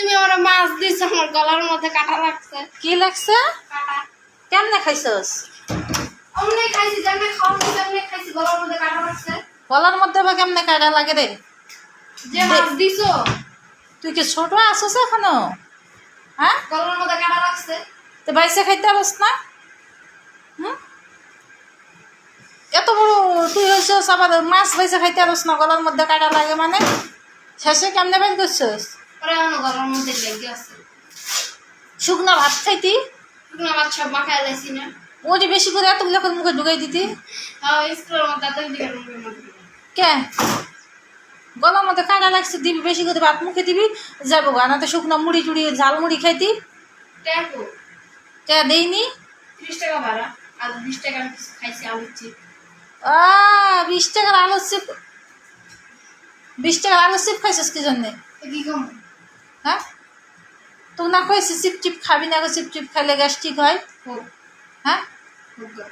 তুমি আমার মাছ দিছো আমার গলার মধ্যে কাটা লাগছে। কি লাগছে? কাটা। কেমনে খাইছস? অমনি খাইছি যেমনি খাওয়ানো তেমনি খাইছি গলার মধ্যে কাটা লাগছে। গলার মধ্যে বা কেমনে কাটা লাগে রে? যে মাছ দিছো। তুই কি ছোট আসছ এখনও? হ্যাঁ? গলার মধ্যে কাটা লাগছে। তো বাইসে খাইতে পারস না? হুম? এত বড় তুই হয়েছিস আবার মাছ বাইসে খাইতে পারস না গলার মধ্যে কাটা লাগে মানে? শেষে কেমনে বের করছিস? পরে আমার গলার মধ্যে লেগে আছে। শুকনো ভাত খাইতি? শুকনো মাছ সব মাখায় লাইছি না। ওটি বেশি করে এতগুলো করে মুখে ঢুকাই দিতি? কে? গলার মধ্যে কাটা লাগছে দিবি বেশি করে ভাত মুখে দিবি যাব গানাতে শুকনো মুড়ি টুড়ি ঝাল মুড়ি খাইতি? কে দেইনি? ত্রিশ টাকা ভাড়া আর বিশ টাকা খাইছি আলুর চিপ আ বিশ টাকার আলুর চিপ বিশ টাকার আলুর চিপ খাইছিস কি জন্যে? কি কম? হ্যাঁ? তো না কইছি চিপ চিপ খাবি না চিপ চিপ খাইলে গ্যাস্ট্রিক হয়? হ্যাঁ।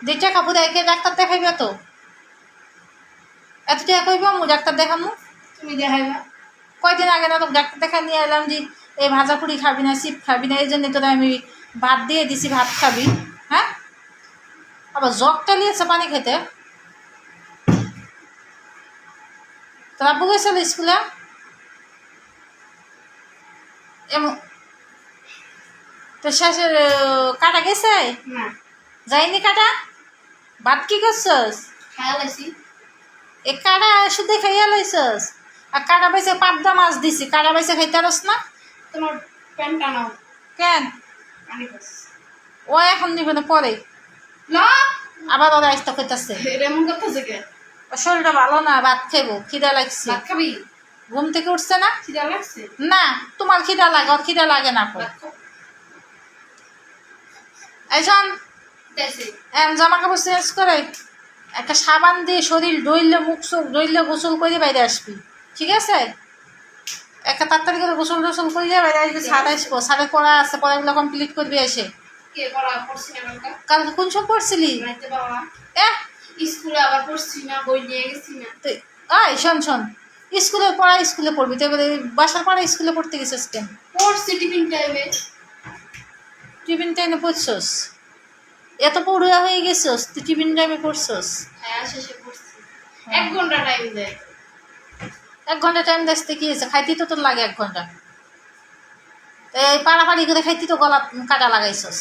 দুই টাকা পুরো একে ডাক্তার দেখাইবে তো। এত টাকা কইব মু ডাক্তার দেখামু। তুমি দেখাইবা। কয়দিন আগে না তো ডাক্তার দেখা নিয়ে এলাম যে এই ভাজা পুরি খাবি না চিপ খাবি না এই জন্য তোরা আমি ভাত দিয়ে দিছি ভাত খাবি। হ্যাঁ? আবার জগটা নিয়েছে পানি খেতে। তোরা বুঝেছিল স্কুলে? এমন। তো শেষে কাটা গেছে? না। যায়নি কাটা? ভাত কি করছস? এ কাটা শুধু খাইয়া লইছস। আর কাটা বাইসে পাবদা মাছ দিছি কাটা বাইসে খাইতে পারস না? তোমার প্যান্টটা নাও কেন? ও এখন নিবে না। পরে আবার ওরা কে? ওর শরীরটা ভালো না ভাত খাইবো খিদা লাগছে। ভাত খাবি? ঘুম থেকে উঠছে না? না তোমার খিদা লাগে ওর খিদা লাগে না এখন। জামা কাপড় চেঞ্জ করে একটা সাবান দিয়ে শরীর ডইলে মুখ চোখ ডইলে গোসল করে বাইরে আসবি ঠিক আছে? একটা তাড়াতাড়ি করে গোসল টোসল করে বাইরে আসবি ছাদ আসব ছাদে পড়া আছে পড়াগুলো কমপ্লিট করবি এসে। কালকা? কোন সব পড়ছিলি? এ স্কুলে আবার পড়ছি না বই নিয়ে গেছি না। তুই আয় শোন শোন। স্কুলে পড়া স্কুলে পড়বি। তো এবারে বাসার পড়া স্কুলে পড়তে গেছিস কেন? পড়ছি টিফিন টাইমে টিফিন টাইমে পড়ছস? এত পড়ুয়া হয়ে গেছস তুই টিফিন টাইমে পড়ছস? হ্যাঁ শেষে পড়ছি। এক ঘণ্টা টাইম দেয়। এক ঘণ্টা টাইম দেখতে কি হয়েছে? খাইতে তো তোর লাগে এক ঘণ্টা। এই পাড়াপাড়ি করে খাইতে তো গলা কাটা লাগাইছস।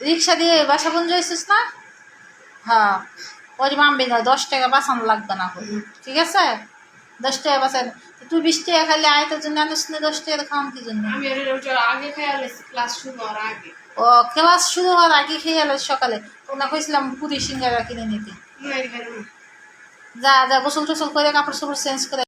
রিক্সা দিয়ে বাসা বন্ধ হয়েছিস না? হ্যাঁ ওই মামবি না দশ টাকা বাঁচানো লাগবে না। ঠিক আছে? দশ টাকা বাঁচান তুই বিশ টাকা খাইলে আয়তার জন্য আনিস না দশ টাকা খাওয়ান কি জন্য? আমি ওর ওটার আগে খেয়াল এসেছি ক্লাস শুরু হওয়ার আগে। ও ক্লাস শুরু হওয়ার আগে খেয়ে এলো সকালে? তোমরা কইছিলাম পুরি সিঙ্গারা কিনে নিতে। যা যা গোসল টোসল করে কাপড় চোপড় চেঞ্জ করে